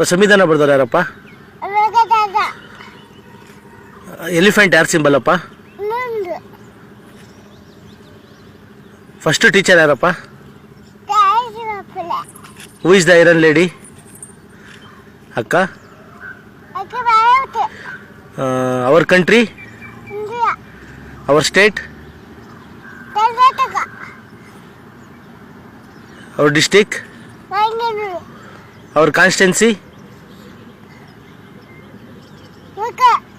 ಪ- ಸಂವಿಧಾನ ಬರ್ದವ್ರು ಯಾರಪ್ಪ? ಎಲಿಫೆಂಟ್ ಯಾರು ಸಿಂಬಲ್ ಅಪ್ಪ? ಫಸ್ಟ್ ಟೀಚರ್ ಯಾರಪ್ಪ? Who is the iron lady ಅಕ್ಕ? Our country our state our district our constituency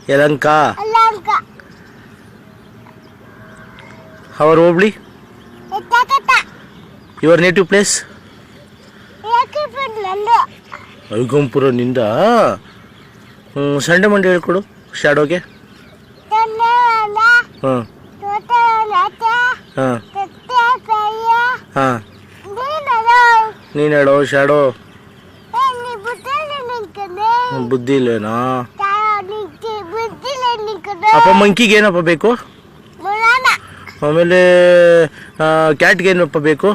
Yelahanka. Our hobli your native place ಐಗಂಪುರನಿಂದ Sunday Monday ಹೇಳ್ಕೊಡು ಶಾಡೋಗೆ ಹಾಂ. ಹಾಂ. ಹಾಂ. ನೀನು ಹೇಳೋ ಶಾಡೋ ಬುದ್ಧಿ ಇಲ್ಲೇನಾ ಅಪ್ಪ ಮಂಕಿಗೆ ಏನಪ್ಪ ಬೇಕು? ಆಮೇಲೆ ಕ್ಯಾಟ್ಗೆ ಏನಪ್ಪ ಬೇಕು?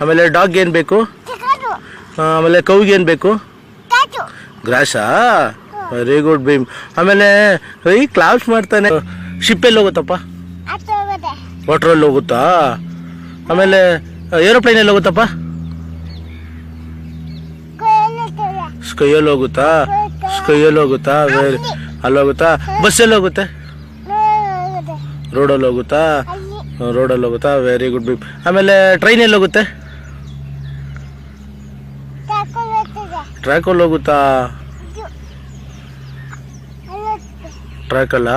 ಆಮೇಲೆ ಡಾಗ್ಗೆ ಏನು ಬೇಕು? ಆಮೇಲೆ ಕೌಗೆ ಏನು ಬೇಕು? ಗ್ರಾಸಾ? Very good Bheem. ಆಮೇಲೆ ಈ ಕ್ಲಾಸ್ ಮಾಡ್ತಾನೆ. ಶಿಪ್ಪೆಲ್ಲಿ ಹೋಗುತ್ತಪ್ಪ? ವಾಟ್ರಲ್ಲಿ ಹೋಗುತ್ತಾ? ಆಮೇಲೆ ಏರೋಪ್ಲೇನಲ್ಲಿ ಹೋಗುತ್ತಪ್ಪ? ಸ್ಕೈಯಲ್ಲಿ ಹೋಗುತ್ತಾ? ಸ್ಕೈಯಲ್ಲಿ ಹೋಗುತ್ತಾ? ವೆರಿ ಅಲ್ಲಿ ಹೋಗುತ್ತಾ ಬಸ್ಸಲ್ಲಿ ಹೋಗುತ್ತೆ? ರೋಡಲ್ಲಿ ಹೋಗುತ್ತಾ? ರೋಡಲ್ಲಿ ಹೋಗುತ್ತಾ? ವೆರಿ ಗುಡ್ ಬಿ ಆಮೇಲೆ ಟ್ರೈನಲ್ಲಿ ಹೋಗುತ್ತೆ? ಟ್ರ್ಯಾಕಲ್ಲಿ ಹೋಗುತ್ತಾ? ಟ್ರ್ಯಾಕಲ್ಲ